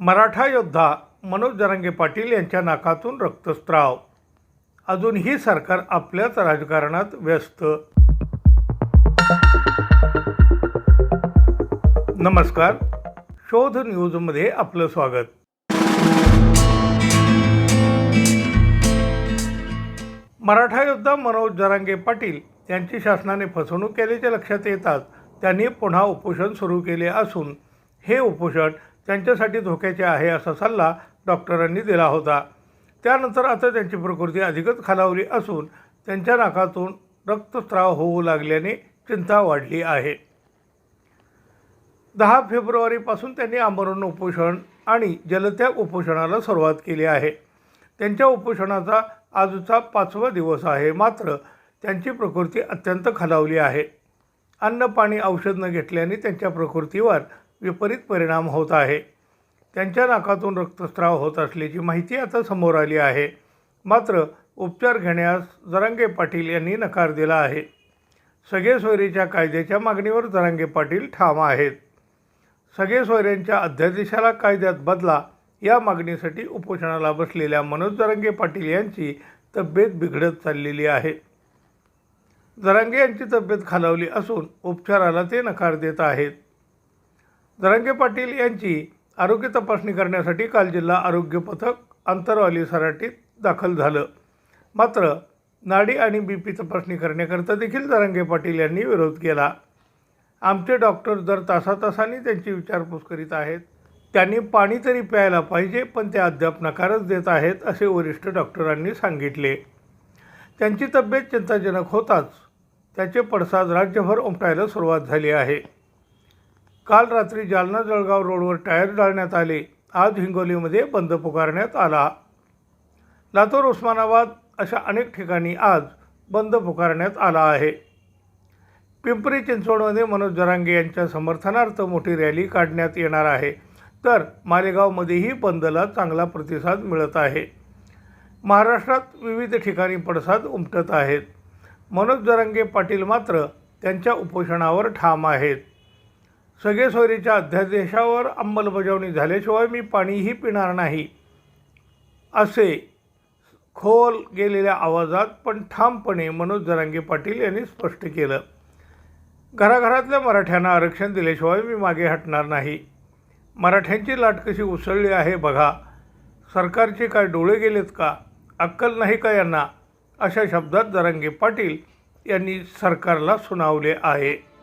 मराठा योद्धा मनोज जरांगे पाटील यांच्या नाकातून रक्तस्त्राव अजूनही सरकार आपल्याच राजकारणात व्यस्त. नमस्कार. शोध न्यूजमध्ये आपलं स्वागत. मराठा योद्धा मनोज जरांगे पाटील यांची शासनाने फसवणूक केल्याचे लक्षात येताच त्यांनी पुन्हा उपोषण सुरू केले असून हे उपोषण त्यांच्यासाठी धोक्याचे आहे असा सल्ला डॉक्टरांनी दिला होता. त्यानंतर आता त्यांची प्रकृती अधिकच खालावली असून त्यांच्या नाकातून रक्तस्राव होऊ लागल्याने चिंता वाढली आहे. दहा फेब्रुवारीपासून त्यांनी आमरण उपोषण आणि जलत्याग उपोषणाला सुरुवात केली आहे. त्यांच्या उपोषणाचा आजचा पाचवा दिवस आहे मात्र त्यांची प्रकृती अत्यंत खालावली आहे. अन्न पाणी औषध न घेतल्याने त्यांच्या प्रकृतीवर विपरीत परिणाम होत आहे. त्यांच्या नाकातून रक्तस्राव होत असल्याची माहिती आता समोर आली आहे. मात्र उपचार घेण्यास जरांगे पाटील यांनी नकार दिला आहे. सगळे सोयरीच्या कायद्याच्या मागणीवर जरांगे पाटील ठाम आहेत. सगळे सोयऱ्यांच्या अध्यादेशाला कायद्यात बदला या मागणीसाठी उपोषणाला बसलेल्या मनोज जरांगे पाटील यांची तब्येत बिघडत चाललेली आहे. जरांगे यांची तब्येत खालावली असून उपचाराला ते नकार देत आहेत. जरांगे पाटील यांची आरोग्य तपासणी करण्यासाठी काल जिल्हा आरोग्य पथक अंतरवाली सराटीत दाखल झालं. मात्र नाडी आणि बी पी तपासणी करण्याकरता देखील जरांगे पाटील यांनी विरोध केला. आमचे डॉक्टर दर तासातासांनी त्यांची विचारपूस करीत आहेत. त्यांनी पाणी तरी प्यायला पाहिजे पण ते अद्याप नकारच देत आहेत असे वरिष्ठ डॉक्टरांनी सांगितले. त्यांची तब्येत चिंताजनक होताच त्याचे पडसाद राज्यभर उमटायला सुरुवात झाली आहे. काल रात्री जालना जळगाव रोडवर टायर जाळण्यात आले. आज हिंगोलीमध्ये बंद पुकारण्यात आला. लातूर उस्मानाबाद अशा अनेक ठिकाणी आज बंद पुकारण्यात आला आहे. पिंपरी चिंचवडमध्ये मनोज जरांगे यांच्या समर्थनार्थ मोठी रॅली काढण्यात येणार आहे. तर मालेगावमध्येही बंदला चांगला प्रतिसाद मिळत आहे. महाराष्ट्रात विविध ठिकाणी पडसाद उमटत आहेत. मनोज जरांगे पाटील मात्र त्यांच्या उपोषणावर ठाम आहेत. सगळे सोयरीच्या अध्यादेशावर अंमलबजावणी झाल्याशिवाय मी पाणीही पिणार नाही असे खोल गेलेल्या आवाजात पण ठामपणे मनोज जरांगे पाटील यांनी स्पष्ट केलं. घराघरातल्या मराठ्यांना आरक्षण दिल्याशिवाय मी मागे हटणार नाही. मराठ्यांची लाट कशी उसळली आहे बघा. सरकारचे काय डोळे गेलेत का? अक्कल नाही का यांना? अशा शब्दात जरांगे पाटील यांनी सरकारला सुनावले आहे.